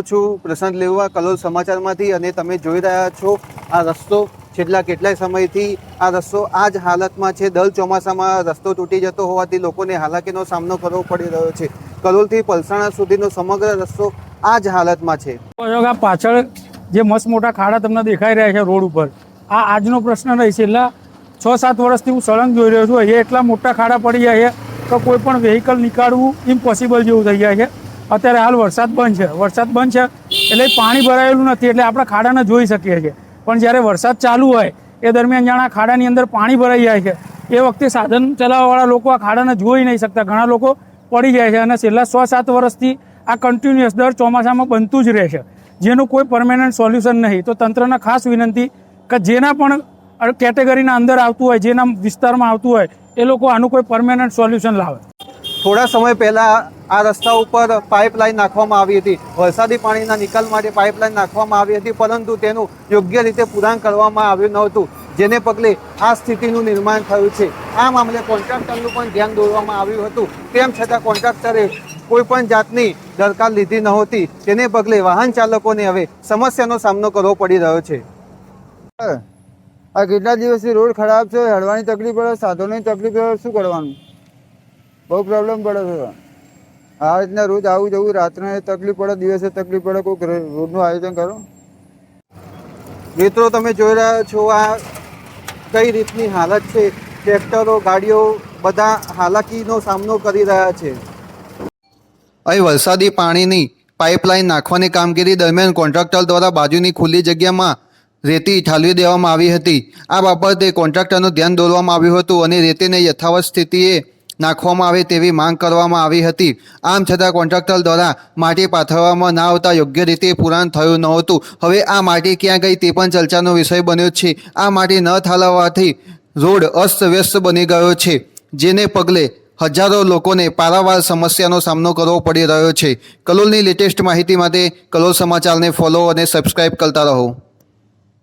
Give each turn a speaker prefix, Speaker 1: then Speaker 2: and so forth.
Speaker 1: હું છું પ્રશાંત લેવા કલોલ સમાચારમાંથી અને તમે જોઈ રહ્યા છો આ રસ્તો. છેલ્લા કેટલાય સમયથી આ રસ્તો આ જ હાલતમાં છે. દર ચોમાસામાં રસ્તો તૂટી જતો હોવાથી લોકોને હાલાકીનો સામનો કરવો પડી રહ્યો છે. કલોલથી પલસાણા સુધીનો સમગ્ર રસ્તો આ જ હાલતમાં છે.
Speaker 2: પાછળ જે મસ્ત મોટા ખાડા તમને દેખાઈ રહ્યા છે રોડ ઉપર. આ આજનો પ્રશ્ન નહીં, છેલ્લા છ સાત વર્ષથી હું સળંગ જોઈ રહ્યો છું. અહીંયા એટલા મોટા ખાડા પડી જાય છે કે કોઈ પણ વેહિકલ નીકાળવું ઇમ્પોસિબલ જેવું થઈ જાય છે. અત્યારે હાલ વરસાદ બંધ છે. વરસાદ બંધ છે એટલે પાણી ભરાયેલું નથી, એટલે આપણે ખાડાને જોઈ શકીએ છીએ. પણ જ્યારે વરસાદ ચાલુ હોય, એ દરમિયાન જાણે ખાડાની અંદર પાણી ભરાઈ જાય છે. એ વખતે સાધન ચલાવવાવાળા લોકો આ ખાડાને જોઈ નહીં શકતા. ઘણા લોકો પડી જાય છે અને છેલ્લા સો સાત વર્ષથી આ કન્ટિન્યુઅસ દર ચોમાસામાં બનતું જ રહે છે. જેનું કોઈ પરમેનન્ટ સોલ્યુશન નહીં. તો તંત્રને ખાસ વિનંતી કે જેના પણ કેટેગરીના અંદર આવતું હોય, જેના વિસ્તારમાં આવતું હોય, એ લોકો આનું કોઈ પરમેનન્ટ સોલ્યુશન લાવે.
Speaker 1: થોડા સમય પહેલા આ રસ્તા ઉપર પાઇપલાઇન નાખવામાં આવી હતી. વરસાદી પાણીના નિકાલ માટે પાઇપલાઇન નાખવામાં આવી હતી, પરંતુ તેનું યોગ્ય રીતે પૂરાણ કરવામાં આવ્યું નહોતું, જેને પગલે આ સ્થિતિનું નિર્માણ થયું છે. આ મામલે કોન્ટ્રાક્ટરનું પણ ધ્યાન દોરવામાં આવ્યું હતું. તેમ છતાં કોન્ટ્રાક્ટરે કોઈ પણ જાતની દરકાર લીધી નહોતી. તેને પગલે વાહન ચાલકોને હવે સમસ્યાનો સામનો કરવો પડી રહ્યો છે.
Speaker 3: આ કેટલા દિવસથી રોડ ખરાબ છે? હળવાની તકલીફ પડે, સાધનોની તકલીફ પડે, શું કરવાનું? બહુ પ્રોબ્લેમ પડે છે. આ રીતના રોજ આવું જવું, રાત્રે તકલીફ પડે, દિવસે તકલીફ પડે, કોઈક રો- રોડનું આયોજન કરો.
Speaker 1: મિત્રો, તમે જોઈ રહ્યા છો આ કઈ રીતની હાલત છે. ટ્રેક્ટરો, ગાડીઓ બધા હાલાકીનો સામનો કરી રહ્યા છે. અહીં વરસાદી પાણીની પાઇપલાઇન નાખવાની કામગીરી દરમિયાન કોન્ટ્રાક્ટર દ્વારા બાજુની ખુલ્લી જગ્યામાં રેતી ઠાલવી દેવામાં આવી હતી. આ બાબતે કોન્ટ્રાક્ટરનું ધ્યાન દોરવામાં આવ્યું હતું અને રેતીને યથાવત સ્થિતિએ નાખવામાં આવે તેવી માંગ કરવામાં આવી હતી. આમ છતાં કોન્ટ્રાક્ટર દ્વારા માટી પાથરવામાં ના આવતા યોગ્ય રીતે પુરાણ થયું નહોતું. હવે આ માટી ક્યાં ગઈ તે પણ ચર્ચાનો વિષય બન્યો છે. આ માટી ન ઠાલવવાથી રોડ અસ્તવ્યસ્ત બની ગયો છે, જેને પગલે હજારો લોકોને પારાવાર સમસ્યાનો સામનો કરવો પડી રહ્યો છે. કલોલની લેટેસ્ટ માહિતી માટે કલોલ સમાચારને ફોલો અને સબસ્ક્રાઇબ કરતા રહો.